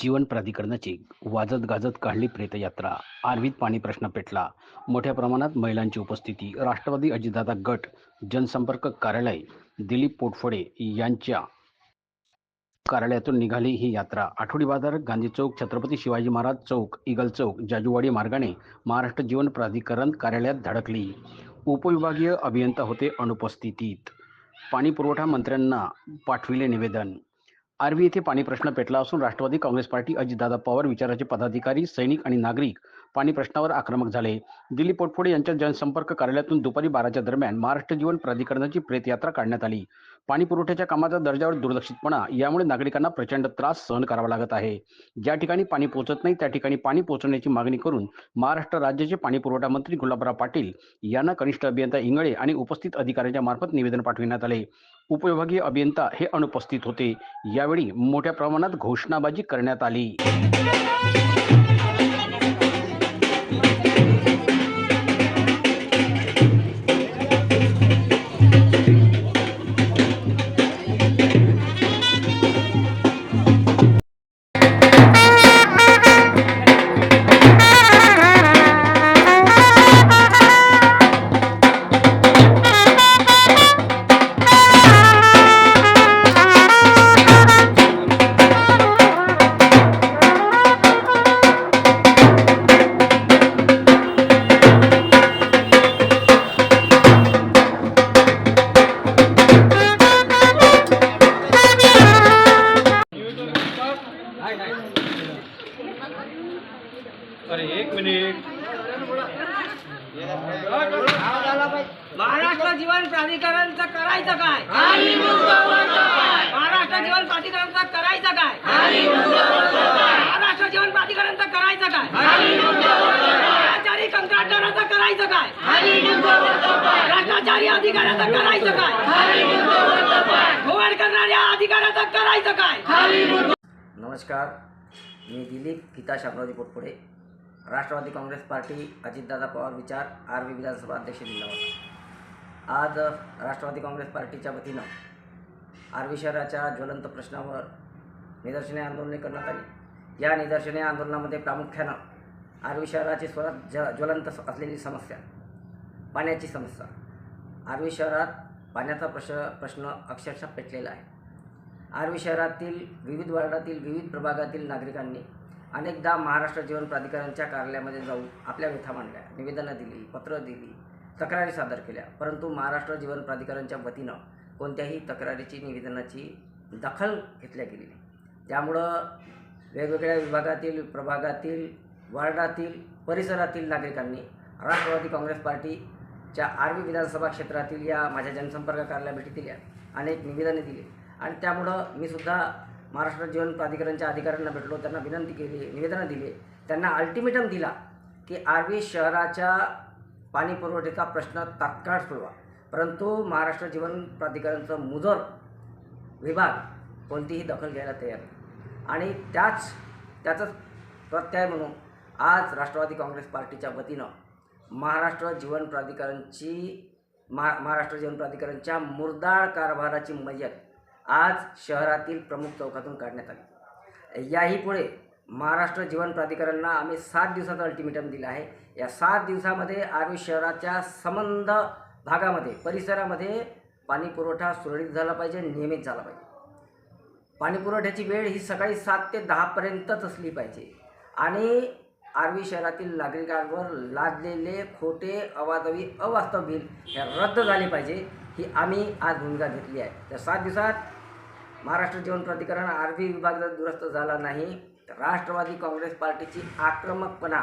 जीवन प्राधिकरणाची वाजत गाजत काढली प्रेतयात्रा. आर्वीत पाणी प्रश्न पेटला. मोठ्या प्रमाणात महिलांची उपस्थिती. राष्ट्रवादी अजितदादा गट जनसंपर्क कार्यालय दिलीप पोटफोडे यांच्या कार्यालयातून निघाली ही यात्रा. आठवडी बाजार गांधी चौक छत्रपती शिवाजी महाराज चौक इगल चौक जाजूवाडी मार्गाने महाराष्ट्र जीवन प्राधिकरण कार्यालयात धडकली. उपविभागीय अभियंता होते अनुपस्थितीत. पाणी पुरवठा मंत्र्यांना पाठविले निवेदन. आर्वी येथे पाणी प्रश्न पेटला असून राष्ट्रवादी काँग्रेस पार्टी अजितदादा पवार विचाराचे पदाधिकारी सैनिक आणि नागरिक पाणी प्रश्नावर आक्रमक झाले. दिलीप पोटफोडे यांच्या जनसंपर्क कार्यालयातून दुपारी बाराच्या दरम्यान महाराष्ट्र जीवन प्राधिकरणाची प्रेतयात्रा काढण्यात आली. पाणी पुरवठ्याच्या कामाचा दर्जावर दुर्लक्षितपणा यामुळे नागरिकांना प्रचंड त्रास सहन करावा लागत आहे. ज्या ठिकाणी पाणी पोहोचत नाही त्या ठिकाणी पाणी पोहोचवण्याची मागणी करून महाराष्ट्र राज्याचे पाणी पुरवठा मंत्री गुलाबराव पाटील यांना कनिष्ठ अभियंता इंगळे आणि उपस्थित अधिकाऱ्यांच्या मार्फत निवेदन पाठविण्यात आले. उपविभागीय अभियंता हे अनुपस्थित होते. यावेळी मोठ्या प्रमाणात घोषणाबाजी करण्यात आली. महाराष्ट्र जीवन प्राधिकरणचं करायचं काय? महाराष्ट्र जीवन प्राधिकरणचं करायचं काय? महाराष्ट्र जीवन प्राधिकरणचं करायचं काय? भ्रष्टाचारी कंत्राटदाराचं करायचं काय? भ्रष्टाचारी अधिकाऱ्याचं करायचं काय? घोळ करणाऱ्या अधिकाऱ्याचं करायचं काय? नमस्कार मी दिलीप गीता शामरावजी पोटपुडे राष्ट्रवादी काँग्रेस पार्टी अजितदादा पवार विचार आर्वी विधानसभा अध्यक्ष जिल्हा आज राष्ट्रवादी काँग्रेस पार्टीच्या वतीनं आर्वी शहराच्या ज्वलंत प्रश्नावर निदर्शने आंदोलने करण्यात आली. या निदर्शने आंदोलनामध्ये प्रामुख्यानं आर्वी शहराची स्वतः ज ज्वलंत असलेली समस्या पाण्याची समस्या आर्वी शहरात पाण्याचा प्रश प्रश्न अक्षरशः पेटलेला आहे. आर्वी शहरातील विविध वार्डातील विविध प्रभागातील नागरिकांनी अनेकदा महाराष्ट्र जीवन प्राधिकरणच्या कार्यालयामध्ये जाऊन आपल्या व्यथा मांडल्या. निवेदनं दिली पत्र दिली तक्रारी सादर केल्या. परंतु महाराष्ट्र जीवन प्राधिकरणच्या वतीनं कोणत्याही तक्रारीची निवेदनाची दखल घेतल्या गेली नाही. त्यामुळं वेगवेगळ्या विभागातील प्रभागातील वार्डातील परिसरातील नागरिकांनी राष्ट्रवादी काँग्रेस पार्टीच्या आर्वी विधानसभा क्षेत्रातील या माझ्या जनसंपर्क कार्याला भेटी दिल्या अनेक निवेदने दिली. आणि त्यामुळं मी सुद्धा महाराष्ट्र जीवन प्राधिकरणच्या अधिकाऱ्यांना भेटलो त्यांना विनंती केली निवेदनं दिली. त्यांना अल्टिमेटम दिला की आर्वी शहराच्या पाणी पुरवठ्याचा प्रश्न तात्काळ सोडवा परंतु महाराष्ट्र जीवन प्राधिकरणचं मुजर विभाग कोणतीही दखल घ्यायला तयार नाही. आणि त्याच त्याचंच प्रत्यय म्हणून आज राष्ट्रवादी काँग्रेस पार्टीच्या वतीनं महाराष्ट्र जीवन प्राधिकरणची महा महाराष्ट्र जीवन प्राधिकरणच्या मुरदाळ कारभाराची मयत आज शहरातील प्रमुख चौकातून काढण्यात आली. याही पुढे महाराष्ट्र जीवन प्राधिकरणला आम्ही सात दिवसाचा अल्टिमेटम दिला आहे. या सात दिवसामध्ये आर्वी शहराच्या संबंध भागामध्ये परिसरामध्ये पाणीपुरवठा सुरळीत झाला पाहिजे नियमित झाला पाहिजे. पाणीपुरवठ्याची वेळ ही सकाळी सात ते दहापर्यंतच असली पाहिजे. आणि आर्वी शहरातील नागरिकांवर लादलेले खोटे अवाजवी अवास्तव बिल हे रद्द झाले पाहिजे ही आम्ही आज भूमिका घेतली आहे. त्या सात दिवसात महाराष्ट्र जीवन प्राधिकरण आर्वी विभाग जर दुरुस्त झाला नाही राष्ट्रवादी काँग्रेस पार्टीची आक्रमकपणा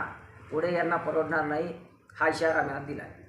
पुढे यांना परवडणार नाही हा इशारा दिला आहे